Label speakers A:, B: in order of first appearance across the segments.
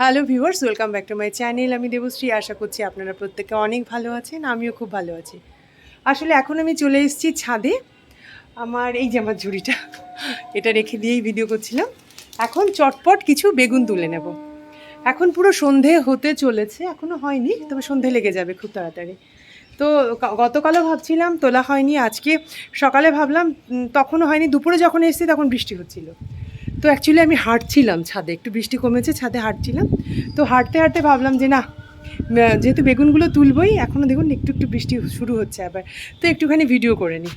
A: Hello viewers, welcome back to my channel. আমি দেবশ্রী, আশা করছি আপনারা প্রত্যেকে অনেক ভালো আছেন, আমিও খুব ভালো আছি। আসলে এখন আমি চলে এসেছি ছাদে। আমার, এই যে আমার ঝুড়িটা, এটা রেখে দিয়েই ভিডিও করছিলাম। এখন চটপট কিছু বেগুন তুলে নেব। এখন পুরো সন্ধে হতে চলেছে এখনও হয়নি, তবে সন্ধে লেগে যাবে খুব তাড়াতাড়ি। তো গতকালও ভাবছিলাম, তোলা হয়নি, আজকে সকালে ভাবলাম তখনও হয়নি, দুপুরে যখন এসেছি তখন বৃষ্টি হচ্ছিল। তো অ্যাকচুয়ালি আমি হাঁটছিলাম ছাদে, একটু বৃষ্টি কমেছে, ছাদে হাঁটছিলাম। তো হাঁটতে হাঁটতে ভাবলাম যে না যেহেতু বেগুনগুলো তুলবই এখনও দেখুন একটু একটু বৃষ্টি শুরু হচ্ছে আবার। তো একটুখানি ভিডিও করে নিই।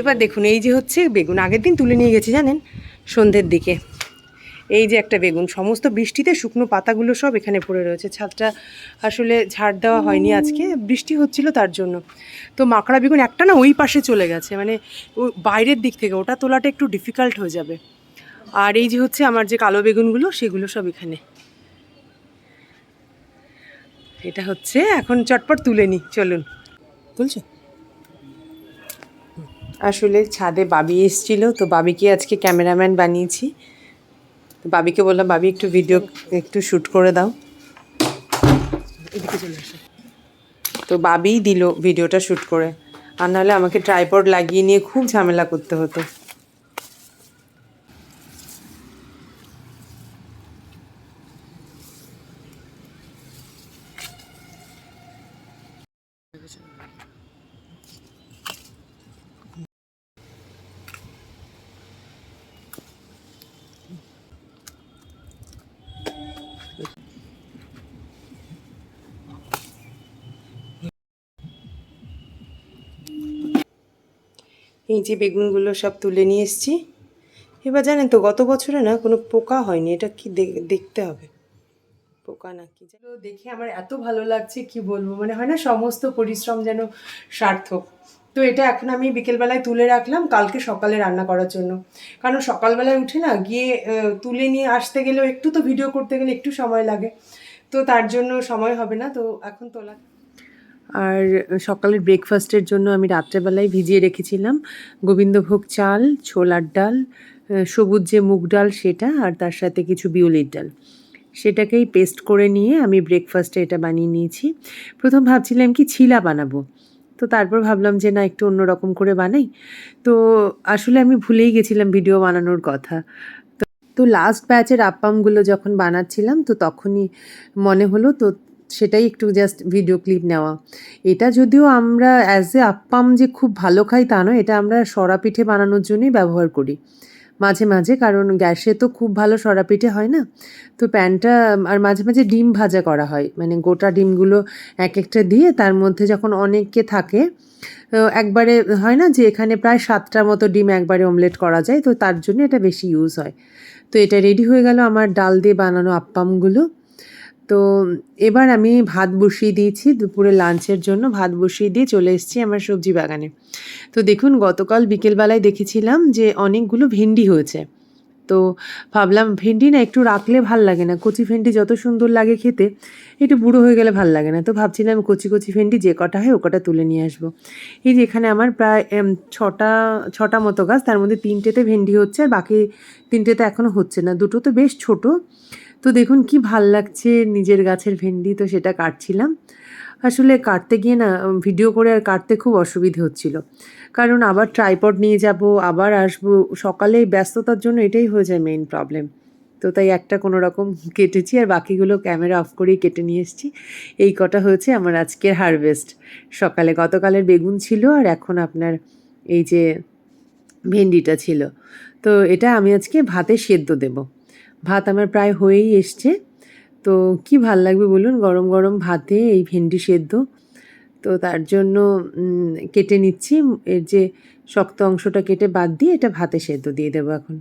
A: এবার দেখুন, এই যে হচ্ছে বেগুন, আগের দিন তুলে নিয়ে গেছি, জানেন? সন্ধ্যের দিকে। এই যে একটা বেগুন, সমস্ত বৃষ্টিতে শুকনো পাতাগুলো সব এখানে পড়ে রয়েছে। ছাদটা আসলে ঝাড় দেওয়া হয়নি আজকে, বৃষ্টি হচ্ছিল তার জন্য। তো মাকড়া বেগুন একটা না ওই পাশে চলে গেছে মানে বাইরের দিক থেকে, ওটা তোলাটা একটু ডিফিকাল্ট হয়ে যাবে। আর এই যে হচ্ছে আমার যে কালো বেগুনগুলো সেগুলো সব এখানে। এটা হচ্ছে এখন চটপট তুলে নিই চলুন। তুলছো? আসলে ছাদে বাবি এসেছিল তো বাবিকে আজকে ক্যামেরাম্যান বানিয়েছি। তো বাবিকে বললাম বাবি একটু ভিডিও একটু শ্যুট করে দাও। এদিকে চলে আসো। তো বাবিই দিল ভিডিওটা শ্যুট করে। আর নাহলে আমাকে ট্রাইপড লাগিয়ে নিয়ে খুব ঝামেলা করতে হতো। এই যে বেগুনগুলো সব তুলে নিয়ে এসেছি। এবার জানেন তো, গত বছরে না কোনো পোকা হয়নি, এটা কি দেখতে হবে। পোকা নাকি যেন। দেখে আমার এত ভালো লাগছে, কি বলব? মানে হয় না, সমস্ত পরিশ্রম যেন সার্থক। তো এটা এখন আমি বিকেলবেলায় তুলে রাখলাম, কালকে সকালে রান্না করার জন্য। কারণ সকালবেলায় উঠে না গিয়ে তুলে নিয়ে আসতে গেলেও একটু তো ভিডিও করতে গেলে একটু সময় লাগে। তো তার জন্য সময় হবে না, তো এখন তোলা আর সকালের ব্রেকফাস্টের জন্য আমি রাত্রেবেলায় ভিজিয়ে রেখেছিলাম গোবিন্দভোগ চাল, ছোলার ডাল সবুজ যে মুগ ডাল সেটা আর তার সাথে কিছু বিউলির ডাল। সেটাকেই পেস্ট করে নিয়ে আমি ব্রেকফাস্টে এটা বানিয়ে নিয়েছি। প্রথম ভাবছিলাম কি ছিলা বানাবো। তো তারপর ভাবলাম যে না, একটু অন্যরকম করে বানাই। তো আসলে আমি ভুলেই গেছিলাম ভিডিও বানানোর কথা। তো লাস্ট ব্যাচের আপ্পামগুলো যখন বানাচ্ছিলাম, তো তখনই মনে হলো, তো সেটাই একটু জাস্ট ভিডিও ক্লিপ নেওয়া। এটা যদিও আমরা অ্যাজ এ আপ্পাম যে খুব ভালো খাই তা নয়, এটা আমরা সরা পিঠে বানানোর জন্যই ব্যবহার করি। মাঝে মাঝে, কারণ গ্যাসে তো খুব ভালো সরা পিঠে হয় না? তো প্যানটা, আর মাঝে মাঝে ডিম ভাজা করা হয়। মানে গোটা ডিমগুলো এক একটা দিয়ে তার মধ্যে যখন অনেকে থাকে একবারে হয় না যে এখানে প্রায় সাতটার মতো ডিম একবারে অমলেট করা যায়, তো তার জন্য এটা বেশি ইউজ হয়। তো এটা রেডি হয়ে গেল আমার ডাল দিয়ে বানানো আপ্পামগুলো তো এবার আমি ভাত বসিয়ে দিয়েছি, দুপুরে লাঞ্চের জন্য ভাত বসিয়ে দিয়ে চলে এসেছি আমার সবজি বাগানে। তো দেখুন, গতকাল বিকেলবেলায় দেখেছিলাম যে অনেকগুলো ভেন্ডি হয়েছে। তো ভাবলাম ভেন্ডি না একটু রাখলে ভালো লাগে না, কচি ভেন্ডি যত সুন্দর লাগে খেতে, একটু বুড়ো হয়ে গেলে ভালো লাগে না। তো ভাবছিলাম কচি কচি ভেন্ডি যে কটা হয় ও কটা তুলে নিয়ে আসব। এই যে এখানে আমার প্রায় ছটা ছটা মতো গাছ, তার মধ্যে তিনটেতে ভেন্ডি হচ্ছে, আর বাকি তিনটেতে এখনও হচ্ছে না। দুটো তো বেশ ছোট। তো দেখুন কি ভালো লাগছে নিজের গাছের ভেন্ডি, তো সেটা কাটছিলাম। আসলে কাটতে গিয়ে না, ভিডিও করে আর কাটতে খুব অসুবিধে হচ্ছিল। কারণ আবার ট্রাইপড নিয়ে যাব, আবার আসব, সকালে ব্যস্ততার জন্য এটাই হয়ে যায় মেইন প্রবলেম তো তাই একটা কোনো রকম কেটেছি আর বাকিগুলো ক্যামেরা অফ করেই কেটে নিয়ে এসেছি। এই কটা হয়েছে আমার আজকের হারভেস্ট সকালে গতকালের বেগুন ছিল আর এখন আপনার এই যে ভেন্ডিটা ছিল। তো এটা আমি আজকে ভাতে সেদ্ধ দেব। ভাত আমার প্রায় হয়েই এসছে। তো কি ভালো লাগবে বলুন? গরম গরম ভাতে এই ভেন্ডি সেদ্ধ। তো তার জন্য কেটে নিচ্ছি। এর যে শক্ত অংশটা কেটে বাদ দিয়ে এটা ভাতে সেদ্ধ দিয়ে দেবো এখন।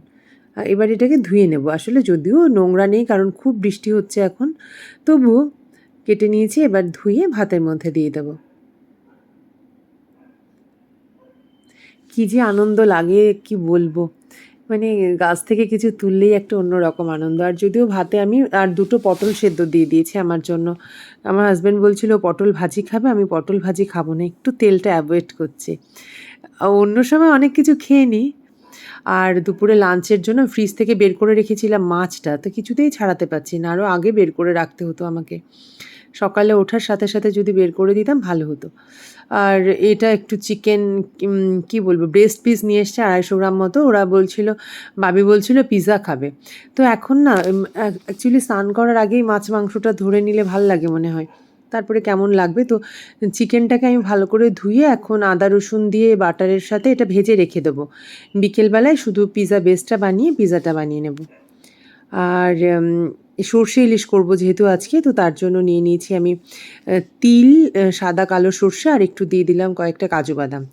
A: এবার এটাকে ধুয়ে নেব। আসলে যদিও নোংরা নেই, কারণ খুব বৃষ্টি হচ্ছে এখন। তবুও কেটে নিয়েছি, এবার ধুয়ে ভাতের মধ্যে দিয়ে দেবো। কি যে আনন্দ লাগে, কি বলব? মানে গাছ থেকে কিছু তুললেই একটা অন্যরকম আনন্দ। আর যদিও ভাতে আমি, আর দুটো পটল সেদ্ধ দিয়ে দিয়েছি আমার জন্য। আমার হাজব্যান্ড বলছিল, পটল ভাজি খাবে, আমি পটল ভাজি খাব না, একটু তেলটা অ্যাভয়েড করছি। অন্য সময় অনেক কিছু খেয়ে নিই আর দুপুরে লাঞ্চের জন্য ফ্রিজ থেকে বের করে রেখেছিলাম মাছটা, তো কিছুতেই ছাড়াতে পারছি না। আরও আগে বের করে রাখতে হতো আমাকে। সকালে ওঠার সাথে সাথে যদি বের করে দিতাম, ভালো হতো। আর এটা একটু চিকেন কি বলব ব্রেস্ট পিস নিয়ে এসছে আড়াইশো গ্রাম মতো। ওরা বলছিল, বাবি বলছিল পিৎজা খাবে। তো এখন না অ্যাকচুয়ালি স্নান করার আগেই মাছ মাংসটা ধরে নিলে ভালো লাগে মনে হয়। তারপরে কেমন লাগবে? তো চিকেনটাকে আমি ভালো করে ধুয়ে এখন আদা, রসুন দিয়ে বাটারের সাথে এটা ভেজে রেখে দেবো। বিকেলবেলায় শুধু পিৎজা বেসটা বানিয়ে পিৎজাটা বানিয়ে নেব। আর সর্ষে ইলিশ করব যেহেতু আজকে, তো তার জন্য নিয়ে নিয়েছি আমি তিল সাদা কালো সর্ষে আর একটু দিয়ে দিলাম কয়েকটা কাজু বাদাম।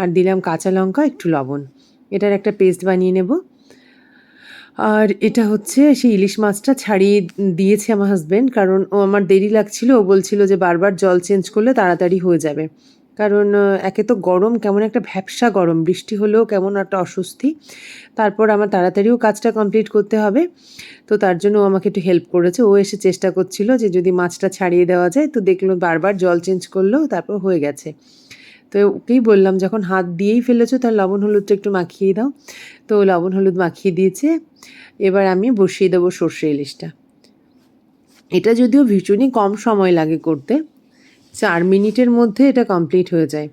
A: আর দিলাম কাঁচা লঙ্কা, একটু লবণ। এটার একটা পেস্ট বানিয়ে নেব। আর এটা হচ্ছে সেই ইলিশ মাছটা ছাড়িয়ে দিয়েছে আমার হাজব্যান্ড কারণ ও আমার দেরি লাগছিল। ও বলছিল যে বারবার জল চেঞ্জ করলে তাড়াতাড়ি হয়ে যাবে। কারণ একে তো গরম, কেমন একটা ভ্যাপসা গরম। বৃষ্টি হলেও কেমন একটা অস্বস্তি। তারপর আমার তাড়াতাড়িও কাজটা কমপ্লিট করতে হবে। তো তার জন্য ও আমাকে একটু হেল্প করেছে। ও এসে চেষ্টা করছিল যে যদি মাছটা ছাড়িয়ে দেওয়া যায়, তো দেখল বারবার জল চেঞ্জ করল, তারপর হয়ে গেছে। তো ওকেই বললাম, যখন হাত দিয়েই ফেলেছো তার লবণ হলুদটা একটু মাখিয়ে দাও। তো লবণ হলুদ মাখিয়ে দিয়েছে। এবার আমি বসিয়ে দেবো সর্ষে ইলিশটা। এটা যদিও ভীষণই কম সময় লাগে করতে চার মিনিটের মধ্যে এটা কমপ্লিট হয়ে যায়।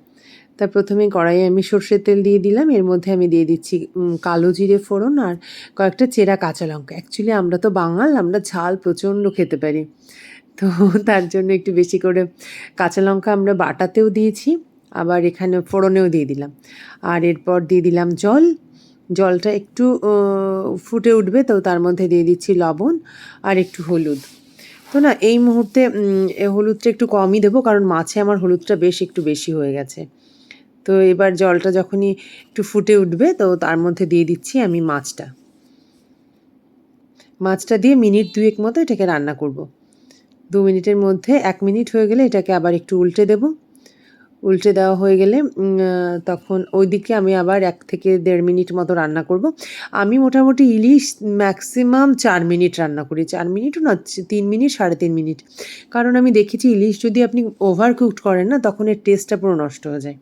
A: তা প্রথমে কড়াইয়ে আমি সর্ষের তেল দিয়ে দিলাম। এর মধ্যে আমি দিয়ে দিচ্ছি কালো জিরে ফোড়ন আর কয়েকটা চেরা কাঁচা লঙ্কা। অ্যাকচুয়ালি আমরা তো বাঙাল, আমরা ঝাল প্রচণ্ড খেতে পারি। তো তার জন্য একটু বেশি করে কাঁচা লঙ্কা আমরা বাটাতেও দিয়েছি, আবার এখানে ফোড়নেও দিয়ে দিলাম। আর এরপর দিয়ে দিলাম জল। জলটা একটু ফুটে উঠবে, তো তার মধ্যে দিয়ে দিচ্ছি লবণ আর একটু হলুদ। তো না, এই মুহূর্তে হলুদটা একটু কমই দেবো, কারণ মাছে আমার হলুদটা বেশ একটু বেশি হয়ে গেছে। তো এবার জলটা যখনই একটু ফুটে উঠবে, তো তার মধ্যে দিয়ে দিচ্ছি আমি মাছটা। মাছটা দিয়ে মিনিট দুয়েক মতো এটাকে রান্না করব। দু মিনিটের মধ্যে, এক মিনিট হয়ে গেলে এটাকে আবার একটু উল্টে দেব। উল্টে দেওয়া হয়ে গেলে তখন ওইদিকে আমি আবার এক থেকে দেড় মিনিট মতো রান্না করব। আমি মোটামুটি ইলিশ ম্যাক্সিমাম চার মিনিট রান্না করি। চার মিনিটও না, তিন মিনিট, সাড়ে তিন মিনিট। কারণ আমি দেখেছি ইলিশ যদি আপনি ওভার কুকড করেন না, তখন এর টেস্টটা পুরো নষ্ট হয়ে যায়।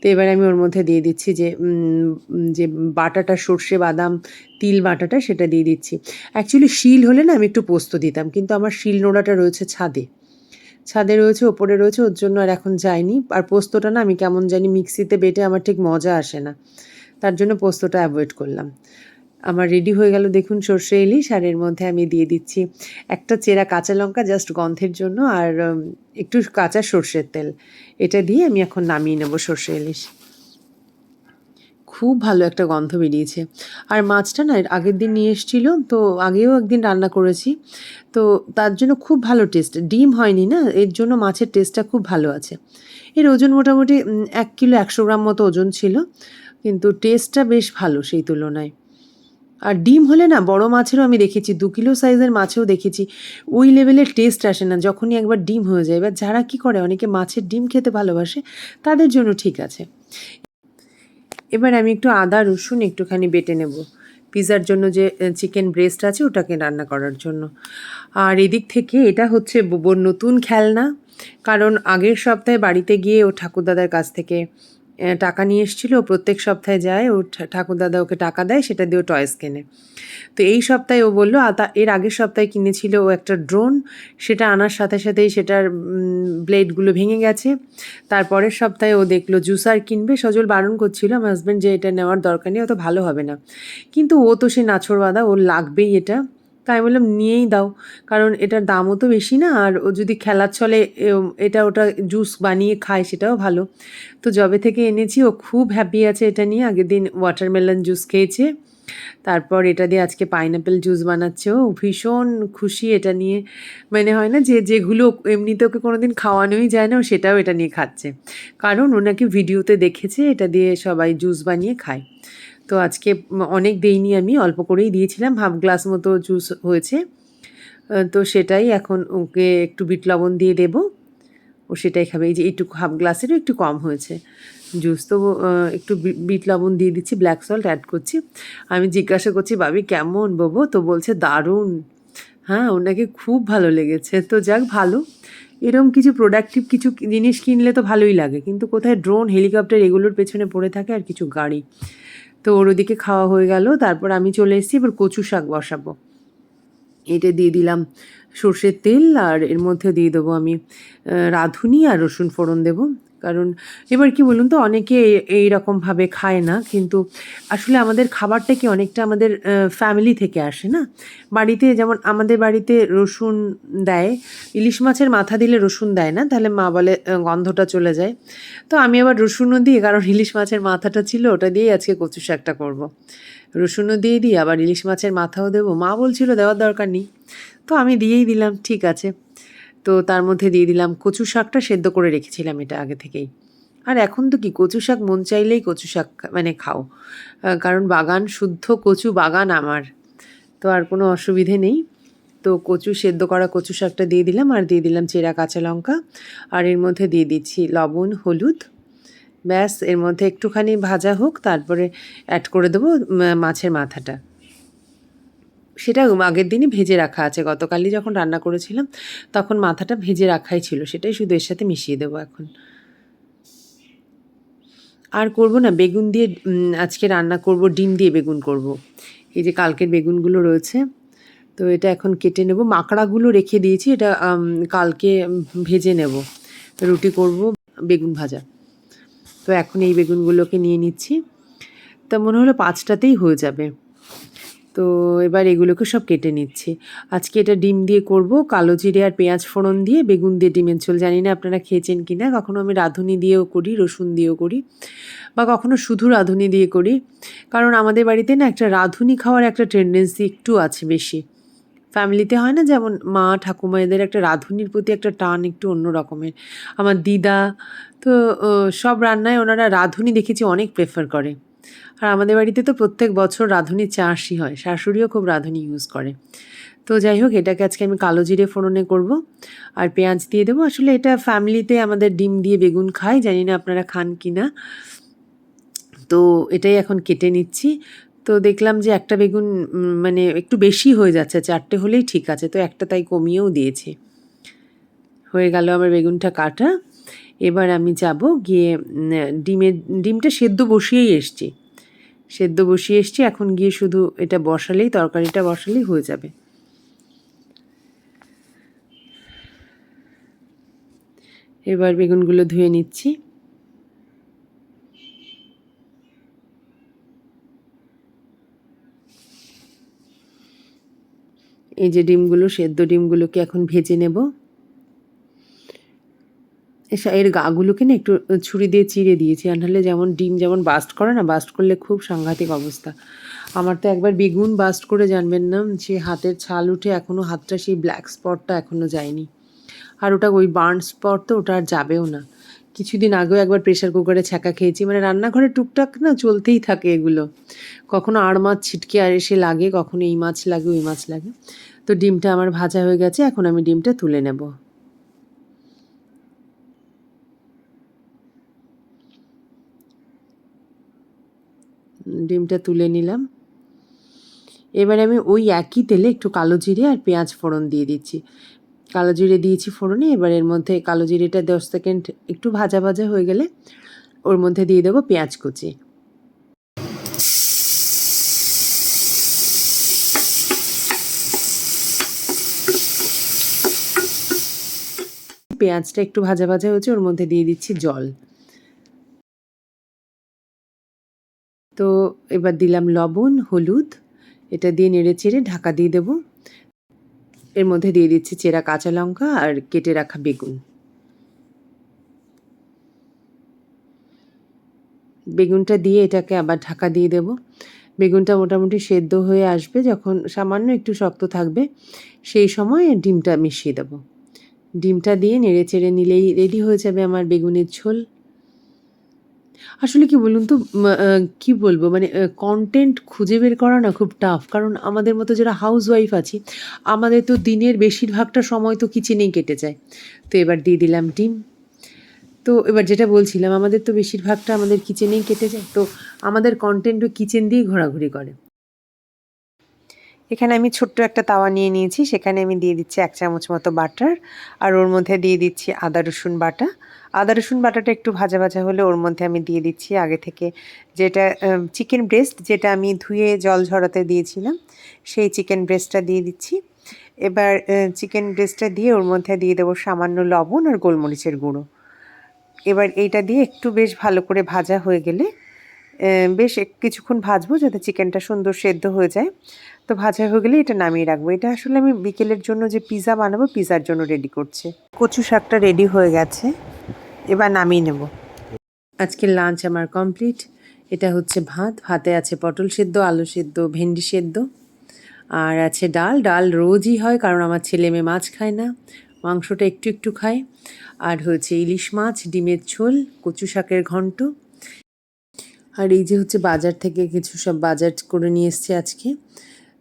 A: তো এবার আমি ওর মধ্যে দিয়ে দিচ্ছি যে যে বাটাটা, সর্ষে, বাদাম, তিল বাটাটা, সেটা দিয়ে দিচ্ছি। অ্যাকচুয়ালি শিল হলে না আমি একটু পোস্ত দিতাম, কিন্তু আমার শিল নোড়াটা রয়েছে ছাদে। ছাদে রয়েছে, ওপরে রয়েছে, ওর জন্য আর এখন যায়নি আর পোস্তটা না আমি কেমন জানি মিক্সিতে বেটে আমার ঠিক মজা আসে না। তার জন্য পোস্তটা অ্যাভয়েড করলাম। আমার রেডি হয়ে গেল দেখুন সর্ষে ইলিশ, আর এর মধ্যে আমি দিয়ে দিচ্ছি একটা চেরা কাঁচা লঙ্কা জাস্ট গন্ধের জন্য, আর একটু কাঁচা সর্ষের তেল। এটা দিয়ে আমি এখন নামিয়ে নেব সর্ষে ইলিশ। খুব ভালো একটা গন্ধ বেরিয়েছে। আর মাছটা না আগের দিন নিয়ে এসেছিল, তো আগেও একদিন রান্না করেছি। তো তার জন্য খুব ভালো টেস্ট ডিম হয়নি না, এর জন্য মাছের টেস্টটা খুব ভালো আছে। এর ওজন মোটামুটি এক কিলো একশো গ্রাম মতো ওজন ছিল, কিন্তু টেস্টটা বেশ ভালো সেই তুলনায়। আর ডিম হলে না, বড় মাছেরও আমি দেখেছি, দু কিলো সাইজের মাছেও দেখেছি, ওই লেভেলের টেস্ট আসে না, যখনই একবার ডিম হয়ে যায়। এবার যারা কি করে, অনেকে মাছের ডিম খেতে ভালোবাসে, তাদের জন্য ঠিক আছে। এবার আমি একটু আদা, রসুন একটুখানি বেটে নেব। পিজার জন্য যে চিকেন ব্রেস্ট আছে, ওটাকে রান্না করার জন্য। আর এদিক থেকে এটা হচ্ছে বোবর নতুন খেলনা। কারণ আগের সপ্তাহে বাড়িতে গিয়ে ও ঠাকুরদাদার কাছ থেকে টাকা নিয়ে এসেছিল, ও প্রত্যেক সপ্তাহে যায় ও ঠা- ঠাকুরদাদা ওকে টাকা দেয়, সেটা দিয়ে ও টয়েস কেনে। তো এই সপ্তাহে ও বলল এর আগের সপ্তাহে কিনেছিল ও একটা ড্রোন, সেটা আনার সাথে সাথেই সেটার ব্লেডগুলো ভেঙে গেছে। তারপরের সপ্তাহে ও দেখল, জুসার কিনবে, সজল বারণ করছিল, আমার হাজব্যান্ড যে এটা নেওয়ার দরকার নেই, অত ভালো হবে না। কিন্তু ও তো সে নাছরবাদা ওর লাগবেই এটা। তাই বললাম নিয়েই দাও। কারণ এটার দামও তো বেশি না আর ও যদি খেলার এম, এটা ওটা জুস বানিয়ে খায় সেটাও ভালো। তো জবে থেকে এনেছি ও খুব হ্যাপি আছে এটা নিয়ে। আগের দিন ওয়াটারমেলন জুস খেয়েছে তারপর এটা দিয়ে আজকে পাইনাপেল জুস বানাচ্ছে ও। ভীষণ খুশি এটা নিয়ে। মানে হয় না যে যেগুলো এমনিতে ওকে কোনো দিন খাওয়ানোই যায় না ও সেটাও এটা নিয়ে খাচ্ছে। কারণ ওনাকে ভিডিওতে দেখেছে এটা দিয়ে সবাই জুস বানিয়ে খায়। তো আজকে অনেক দেইনি আমি অল্প করেই দিয়েছিলাম, হাফ গ্লাস মতো জুস হয়েছে। তো সেটাই এখন ওকে একটু বিট লবণ দিয়ে দেব। ও সেটাই খাবে। এই যে এইটুকু হাফ গ্লাসেরও একটু কম হয়েছে। জুস তো একটু বিট লবণ দিয়ে দিচ্ছি, ব্ল্যাক সল্ট অ্যাড করছি। আমি জিজ্ঞাসা করছি বাবি কেমন বাবু? তো বলছে, দারুণ। হ্যাঁ ওনাকে খুব ভালো লেগেছে। তো যাক, ভালো। এরকম কিছু প্রোডাক্টিভ কিছু জিনিস কিনলে তো ভালোই লাগে। কিন্তু কোথায় ড্রোন হেলিকপ্টার এগুলোর পেছনে পড়ে থাকে আর কিছু গাড়ি। তো ওর ওদিকে খাওয়া হয়ে গেল। তারপর আমি চলে এসেছি, এবার কচু শাক বসাবো। এটা দিয়ে দিলাম সর্ষের তেল আর এর মধ্যে দিয়ে দেবো আমি রাঁধুনি আর রসুন ফোড়ন দেবো। কারণ এবার কি বলুন তো, অনেকে এই- রকমভাবে খায় না, কিন্তু আসলে আমাদের খাবারটা কি অনেকটা আমাদের ফ্যামিলি থেকে আসে না? বাড়িতে যেমন আমাদের বাড়িতে রসুন দেয়, ইলিশ মাছের মাথা দিলে রসুন দেয় না, তাহলে মা বলে গন্ধটা চলে যায়। তো আমি আবার রসুনও দিই, কারণ ইলিশ মাছের মাথাটা ছিল, ওটা দিয়েই আজকে কচু শাকটা করব। রসুনও দিয়ে দিই, আবার ইলিশ মাছের মাথাও দেবো। মা বলছিল দেওয়ার দরকার নেই। তো আমি দিয়েই দিলাম, ঠিক আছে। তো তার মধ্যে দিয়ে দিলাম কচু শাকটা সেদ্ধ করে রেখেছিলাম এটা আগে থেকেই। আর এখন তো কি, কচু শাক মন চাইলেই কচু শাক মানে খাও। কারণ বাগান, শুদ্ধ কচু বাগান আমার। তো আর কোনো অসুবিধে নেই। তো কচু সেদ্ধ করা কচু শাকটা দিয়ে দিলাম, আর দিয়ে দিলাম চেরা কাঁচা লঙ্কা। আর এর মধ্যে দিয়ে দিচ্ছি লবণ, হলুদ। ব্যাস, এর মধ্যে একটুখানি ভাজা হোক, তারপরে অ্যাড করে দেবো মাছের মাথাটা। সেটা আগের দিনই ভেজে রাখা আছে। গতকালই যখন রান্না করেছিলাম, তখন মাথাটা ভেজে রাখাই ছিল। সেটাই শুধু এর সাথে মিশিয়ে দেবো এখন। আর করব না, বেগুন দিয়ে আজকে রান্না করব, ডিম দিয়ে বেগুন করব। এই যে কালকের বেগুনগুলো রয়েছে, তো এটা এখন কেটে নেব। মাকড়াগুলো রেখে দিয়েছি, এটা কালকে ভেজে নেব। রুটি করব, বেগুন ভাজা। তো এখন এই বেগুনগুলোকে নিয়ে নিচ্ছি। তা মনে হলো পাঁচটাতেই হয়ে যাবে। তো এবার এগুলোকে সব কেটে নিচ্ছি। আজকে এটা ডিম দিয়ে করব, কালো জিরে আর পেঁয়াজ ফোড়ন দিয়ে, বেগুন দিয়ে ডিমের ঝোল। জানি না আপনারা খেয়েছেন কি না কখনও আমি রাঁধুনি দিয়েও করি, রসুন দিয়েও করি, বা কখনো শুধু রাঁধুনি দিয়ে করি। কারণ আমাদের বাড়িতে না একটা রাঁধুনি খাওয়ার একটা টেন্ডেন্সি একটু আছে বেশি। ফ্যামিলিতে হয় না যেমন মা, ঠাকুমা এদের একটা রাঁধুনির প্রতি একটা টান একটু অন্য রকমের। আমার দিদা, তো সব রান্নায় ওনারা রাঁধুনি দেখেছি অনেক প্রেফার করে। আর আমাদের বাড়িতে তো প্রত্যেক বছর রাঁধুনি চাষই হয়। শাশুড়িও খুব রাঁধুনি ইউজ করে। তো যাই হোক, এটাকে আজকে আমি কালো জিরে ফোড়নে করব। আর পেঁয়াজ দিয়ে দেবো। আসলে এটা ফ্যামিলিতে আমাদের ডিম দিয়ে বেগুন খাই জানি না আপনারা খান কি না তো এটাই এখন কেটে নিচ্ছি। তো দেখলাম যে একটা বেগুন মানে একটু বেশি হয়ে যাচ্ছে। চারটে হলেই ঠিক আছে। তো একটা তাই কমিয়েও দিয়েছি। হয়ে গেল আমার বেগুনটা কাটা। এবার আমি যাব গিয়ে ডিমের ডিমটা সেদ্ধ বসিয়েই এসছি। সেদ্ধ বসিয়ে এসছি, এখন গিয়ে শুধু এটা বসালেই, তরকারিটা বসালেই হয়ে যাবে। এবার বেগুনগুলো ধুয়ে নিচ্ছি। এই যে ডিমগুলো, সেদ্ধ ডিমগুলোকে এখন ভেজে নেব। এর গাগুলোকে না একটু ছুরি দিয়ে চিড়ে দিয়েছি। আর নাহলে যেমন ডিম যেমন বাস্ট করে না, বাস্ট করলে খুব সাংঘাতিক অবস্থা। আমার তো একবার বেগুন বাস্ট করে জানবেন না, সে হাতের ছাল উঠে এখনও হাতটা, সেই ব্ল্যাক স্পটটা এখনও যায়নি। আর ওটা ওই বার্ন স্পট তো, ওটা আর যাবেও না। কিছুদিন আগেও একবার প্রেশার কুকারে ছ্যাঁকা খেয়েছি। মানে রান্নাঘরে টুকটাক না চলতেই থাকে এগুলো। কখনো আর মাছ ছিটকে আর এসে লাগে, কখনো এই মাছ লাগে, ওই মাছ লাগে। তো ডিমটা আমার ভাজা হয়ে গেছে, এখন আমি ডিমটা তুলে নেব। ডিমটা তুলে নিলাম। এবারে আমি ওই একই তেলে একটু কালো জিরে আর পেঁয়াজ ফোড়ন দিয়ে দিচ্ছি। কালো জিরে দিয়েছি ফোড়নে, এবার এর মধ্যে কালো জিরেটা দশ সেকেন্ড একটু ভাজা ভাজা হয়ে গেলে ওর মধ্যে দিয়ে দেবো পেঁয়াজ কুচি। পেঁয়াজটা একটু ভাজা ভাজা হয়েছে, ওর মধ্যে দিয়ে দিচ্ছি জল। তো এবার দিলাম লবণ, হলুদ। এটা দিয়ে নেড়ে চেড়ে ঢাকা দিয়ে দেবো। এর মধ্যে দিয়ে দিচ্ছি চেরা কাঁচা লঙ্কা আর কেটে রাখা বেগুন। বেগুনটা দিয়ে এটাকে আবার ঢাকা দিয়ে দেব। বেগুনটা মোটামুটি সেদ্ধ হয়ে আসবে, যখন সামান্য একটু শক্ত থাকবে, সেই সময় ডিমটা মিশিয়ে দেবো। ডিমটা দিয়ে নেড়ে চেড়ে নিলেই রেডি হয়ে যাবে আমার বেগুনের ঝোল। আসলে কি বলুন তো কি বলব? মানে কন্টেন্ট খুঁজে বের করা না খুব টাফ কারণ আমাদের মতো যারা হাউস ওয়াইফ আছি, আমাদের তো দিনের বেশিরভাগটা সময় তো কিচেনেই কেটে যায়। তো এবার দিয়ে দিলাম ডিম। তো এবার যেটা বলছিলাম, আমাদের তো বেশিরভাগটা আমাদের কিচেনেই কেটে যায়, তো আমাদের কন্টেন্টও কিচেন দিয়েই ঘোরাঘুরি করে। এখানে আমি ছোট্ট একটা তাওয়া নিয়ে নিয়েছি, সেখানে আমি দিয়ে দিচ্ছি এক চামচ মতো বাটার আর ওর মধ্যে দিয়ে দিচ্ছি আদা রসুন বাটা। আদা, রসুন বাটাটা একটু ভাজা ভাজা হলে ওর মধ্যে আমি দিয়ে দিচ্ছি। আগে থেকে যেটা চিকেন ব্রেস্ট যেটা আমি ধুয়ে জল ঝরাতে দিয়েছিলাম, সেই চিকেন ব্রেস্টটা দিয়ে দিচ্ছি। এবার চিকেন ব্রেস্টটা দিয়ে ওর মধ্যে দিয়ে দেবো সামান্য লবণ আর গোলমরিচের গুঁড়ো। এবার এইটা দিয়ে একটু বেশ ভালো করে ভাজা হয়ে গেলে বেশ কিছুক্ষণ ভাজবো যাতে চিকেনটা সুন্দর সেদ্ধ হয়ে যায়। তো ভাজা হয়ে গেলে এটা নামিয়ে রাখব। এটা আসলে আমি বিকেলের জন্য যে পিৎজা বানাবো পিৎজার জন্য রেডি করছি। কচু শাকটা রেডি হয়ে গেছে। এবার নামিয়ে নেব। আজকের লাঞ্চ আমার কমপ্লিট এটা হচ্ছে ভাত। ভাতে আছে পটল সেদ্ধ, আলু সেদ্ধ, ভেন্ডি সেদ্ধ। আর আছে ডাল। ডাল রোজই হয় কারণ আমার ছেলে মেয়ে মাছ খায় না। মাংসটা একটু একটু খায়। আর হচ্ছে ইলিশ মাছ, ডিমের ঝোল, কচু শাকের ঘন্ট। আর এই যে হচ্ছে বাজার থেকে কিছু সব বাজার করে নিয়ে এসছে আজকে।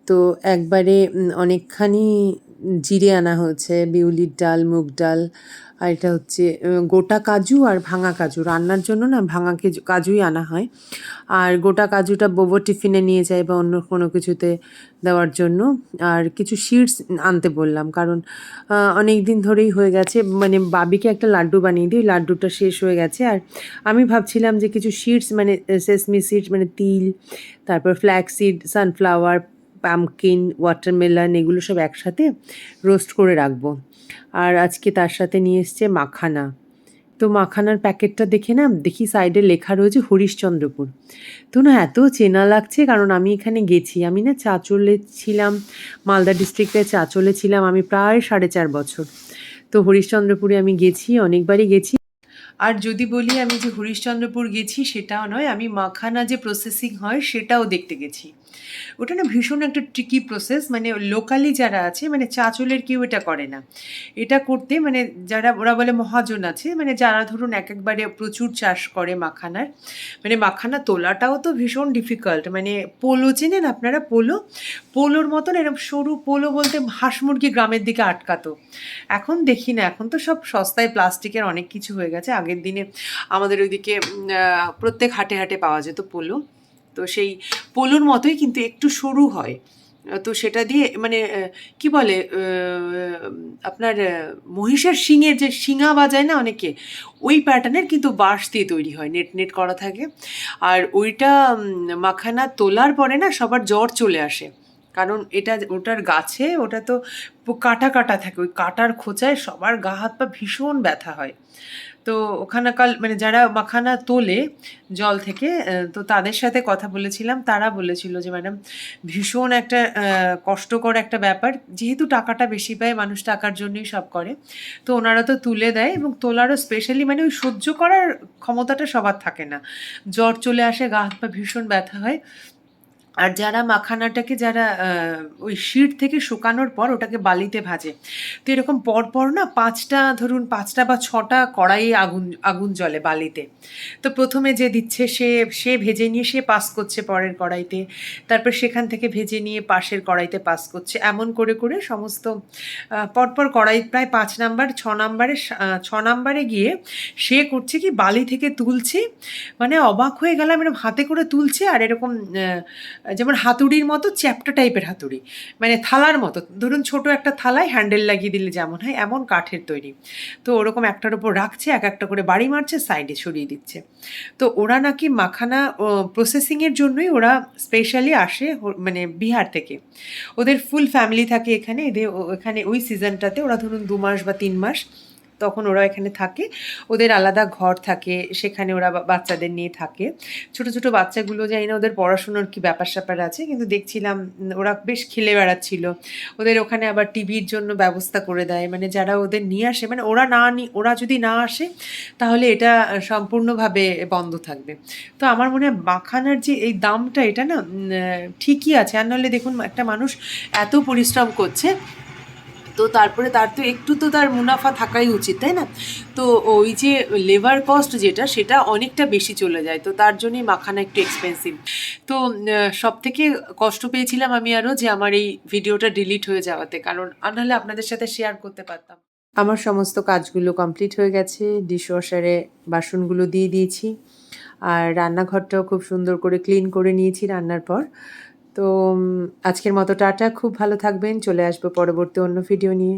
A: তো একবারে অনেকখানি জিরে আনা হয়েছে, বিউলির ডাল, মুগ ডাল আর এটা হচ্ছে গোটা কাজু আর ভাঙা কাজু। রান্নার জন্য না ভাঙা কেজু- কাজুই আনা হয়। আর গোটা কাজুটা বোবো টিফিনে নিয়ে যায় বা অন্য কোনো কিছুতে দেওয়ার জন্য। আর কিছু সিডস আনতে বললাম। কারণ অনেক দিন ধরেই হয়ে গেছে। মানে বাবিকে একটা লাড্ডু বানিয়ে দিই, লাড্ডুটা শেষ হয়ে গেছে। আর আমি ভাবছিলাম যে কিছু সিডস মানে সেসমি সিডস মানে তিল, তারপর flax seed, sunflower, pumpkin, watermelon, এগুলো সব একসাথে রোস্ট করে রাখব। আর আজকে তার সাথে নিয়ে এসছে মাখানা। তো মাখানার প্যাকেটটা দেখে না, দেখি সাইডে লেখা রয়েছে হরিশ্চন্দ্রপুর। তো না, এত চেনা লাগছে কারণ আমি এখানে গেছি। আমি না চাঁচলে ছিলাম, মালদা ডিস্ট্রিক্টে চাঁচলে ছিলাম আমি প্রায় সাড়ে চার বছর। তো হরিশ্চন্দ্রপুরে আমি গেছি, অনেকবারই গেছি। আর যদি বলি আমি যে হরিশ্চন্দ্রপুর গেছি সেটাও নয়, আমি মাখানা যে প্রসেসিং হয় সেটাও দেখতে গেছি। ওটা না ভীষণ একটা ট্রিকি প্রসেস মানে লোকালি যারা আছে মানে চাঁচলের কেউ এটা করে না। এটা করতে মানে যারা, ওরা বলে মহাজন আছে মানে যারা ধরুন এক একবারে প্রচুর চাষ করে মাখানার মানে মাখানা তোলাটাও তো ভীষণ ডিফিকাল্ট মানে পোলো চেনেন আপনারা? পোলো? পোলোর মতন এরকম সরু পোলো বলতে হাঁস মুরগি গ্রামের দিকে আটকাতো। এখন দেখি না, এখন তো সব সস্তায় প্লাস্টিকের অনেক কিছু হয়ে গেছে। আগের দিনে আমাদের ওইদিকে প্রত্যেক হাটে হাটে পাওয়া যেত পোলো। তো সেই পোলোর মতোই কিন্তু একটু সরু হয়। তো সেটা দিয়ে মানে কি বলে আপনার মহিষের শিঙের যে শিঙা বাজায় না অনেকে, ওই প্যাটার্নের কিন্তু বাঁশ দিয়ে তৈরি হয়, নেট নেট করা থাকে। আর ওইটা মাখানা তোলার পরে না সবার জ্বর চলে আসে। কারণ এটা ওটার গাছে, ওটা তো কাটা কাটা থাকে, ওই কাটার খোঁচায় সবার গা, হাত, পা ভীষণ ব্যথা হয়। তো ওখানকার মানে যারা মাখানা তোলে জল থেকে তো তাদের সাথে কথা বলেছিলাম। তারা বলেছিল যে, ম্যাডাম, ভীষণ একটা কষ্টকর একটা ব্যাপার। যেহেতু টাকাটা বেশি পায়, মানুষ টাকার জন্যই সব করে। তো ওনারা তো তুলে দেয় এবং তোলারও স্পেশালি মানে ওই সহ্য করার ক্ষমতাটা সবার থাকে না। জ্বর চলে আসে, গা হাত পা ভীষণ ব্যথা হয়। আর যারা মাখানাটাকে যারা ওই শিট থেকে শুকানোর পর ওটাকে বালিতে ভাজে। তো এরকম পরপর না পাঁচটা, ধরুন পাঁচটা বা ছটা কড়াইয়ে আগুন আগুন জ্বলে বালিতে। তো প্রথমে যে দিচ্ছে সে সে ভেজে নিয়ে সে পাস করছে পরের কড়াইতে। তারপর সেখান থেকে ভেজে নিয়ে পাশের কড়াইতে পাস করছে। এমন করে করে সমস্ত পরপর কড়াই প্রায় পাঁচ নাম্বার, ছ নাম্বারে ছ নাম্বারে গিয়ে সে করছে কি বালি থেকে তুলছে। মানে অবাক হয়ে গেলাম এরকম হাতে করে তুলছে আর এরকম যেমন হাতুড়ির মতো চ্যাপ্টা টাইপের হাতুড়ি মানে থালার মতো। ধরুন ছোট একটা থালায় হ্যান্ডেল লাগিয়ে দিলে যেমন হয়, এমন কাঠের তৈরি। তো ওরকম একটার উপর রাখছে, এক একটা করে বাড়ি মারছে, সাইডে সরিয়ে দিচ্ছে। তো ওরা নাকি মাখানা প্রসেসিংয়ের জন্যই ওরা স্পেশালি আসে মানে বিহার থেকে। ওদের ফুল ফ্যামিলি থাকে এখানে, এদের এখানে ওই সিজনটাতে ওরা ধরুন দু মাস বা তিন মাস তখন ওরা এখানে থাকে। ওদের আলাদা ঘর থাকে, সেখানে ওরা বাচ্চাদের নিয়ে থাকে। ছোট ছোট বাচ্চাগুলো জানি না ওদের পড়াশুনোর কি ব্যাপার স্যাপার আছে, কিন্তু দেখছিলাম ওরা বেশ খেলে বেড়াচ্ছিল। ওদের ওখানে আবার টিভির জন্য ব্যবস্থা করে দেয়। মানে যারা ওদের নিয়ে আসে মানে ওরা না নি- ওরা যদি না আসে, তাহলে এটা সম্পূর্ণভাবে বন্ধ থাকবে। তো আমার মনে হয় মাখানার যে এই দামটা, এটা না ঠিকই আছে। আর নাহলে দেখুন, একটা মানুষ এত পরিশ্রম করছে তো তারপরে তার তো একটু তো তার মুনাফা থাকাই উচিত, তাই না? তো ওই যে লেবার কস্ট যেটা, সেটা অনেকটা বেশি চলে যায়, তো তার জন্যই মাখানা একটু এক্সপেন্সিভ তো সব থেকে কষ্ট পেয়েছিলাম আমি আরও যে আমার এই ভিডিওটা ডিলিট হয়ে যাওয়াতে, কারণ নাহলে আপনাদের সাথে শেয়ার করতে পারতাম। আমার সমস্ত কাজগুলো কমপ্লিট হয়ে গেছে ডিশওয়াশারে বাসনগুলো দিয়ে দিয়েছি, আর রান্নাঘরটাও খুব সুন্দর করে ক্লিন করে নিয়েছি রান্নার পর। তো আজকের মতো টাটা খুব ভালো থাকবেন। চলে আসব পরবর্তী অন্য ভিডিও নিয়ে।